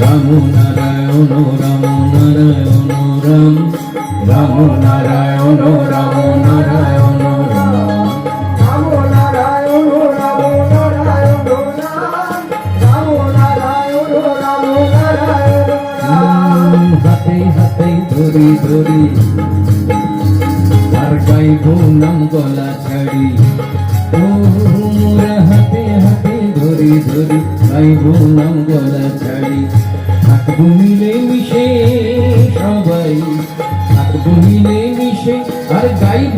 রাম নারায়ণ রাম নারায়ণ রাম। রাম নারায়ণ রাম নারায়ণ হাতে হাতে ধরি ধরি। ভুলাম গলা ছাড়ি। ও মোরা হাতে হাতে ধরি ধরি, তাই ভুলাম গলা ছাড়ি। থাকব মিলে মিশে সবাই থাকব মিলে মিশে আর গাইব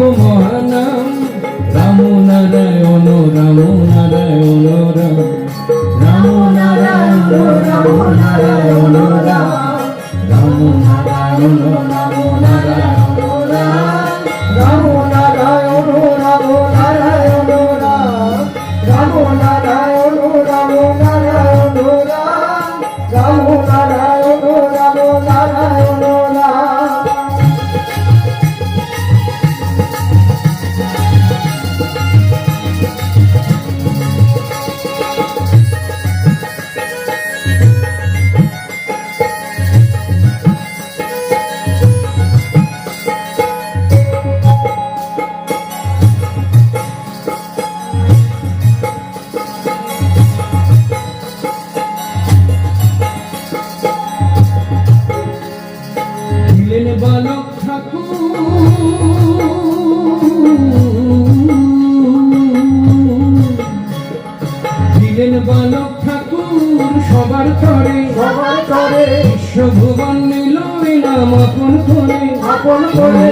করে বিশ্বভুবন নিল নাম আপন করে আপন করে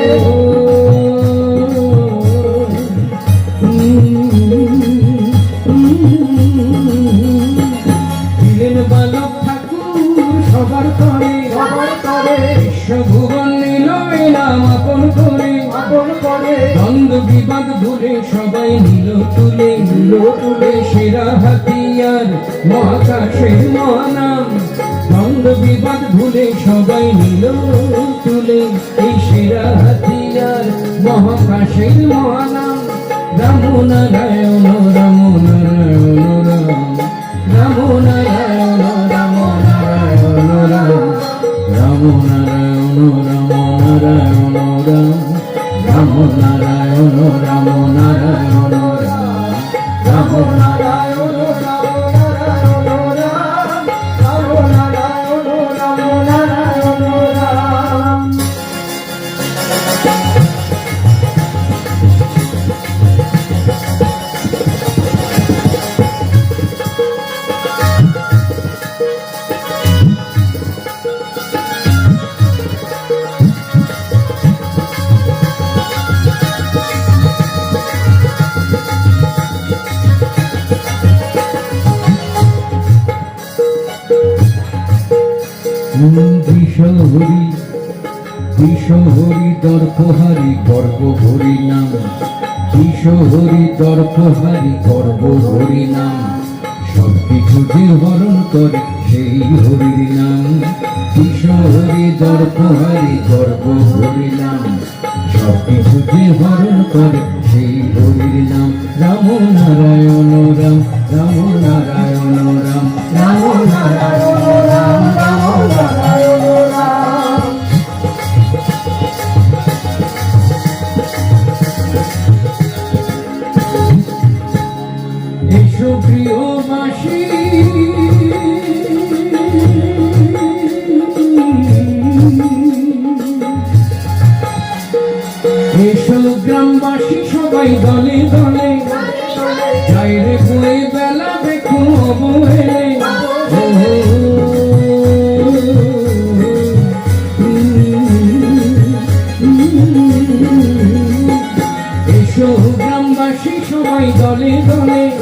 দিলেন বালক ঠাকুর সবার তরে সবার করে বিশ্বভুবন নিল নাম আপন করে আপন করে দ্বন্দ্ব বিবাদ ভুলে সবাই নিল তুলে নিল তুলে সেরা হাতিয়ার মহাকাশের মহানাম দ্বন্দ্ব বিবাদ ভুলে সবাই নিল তুলে এই সেরা হাতিয়ার মহাকাশের মহানাম। রাম নারায়ণ রাম নারায়ণ, রাম। রাম নারায়ণ রাম নারায়ণ, রাম। রাম নারায়ণ রাম নারায়ণ, রাম। রাম নারায়ণ রাম নারায়ণ, রাম। রাম নারায়ণ বিশ্বহরি বিশ্বহরি দর্পহারি গর্ব হরি নাম। বিশ্বহরি দর্পহারি গর্ব হরি নাম। সব কিছু হরণ করে, সেই হরির নাম। বিশ্বহরি দর্পহারি গর্ব হরি নাম। সব কিছু যে হরণ করে, সেই হরির নাম। রাম নারায়ণ রাম রাম এসো গ্রামবাসী সবাই দলে দলে। যাইরে বই বেলা দেখো গ্রামবাসী সবাই দলে দলে।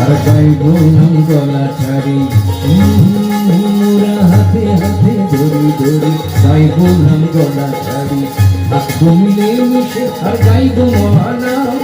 আর গাইব গলা ছাড়ি। মোরা হাতে হাতে ধরি ধরি গাইব গলা ছাড়ি। মিলে মিশে আর গাইব মহানাম।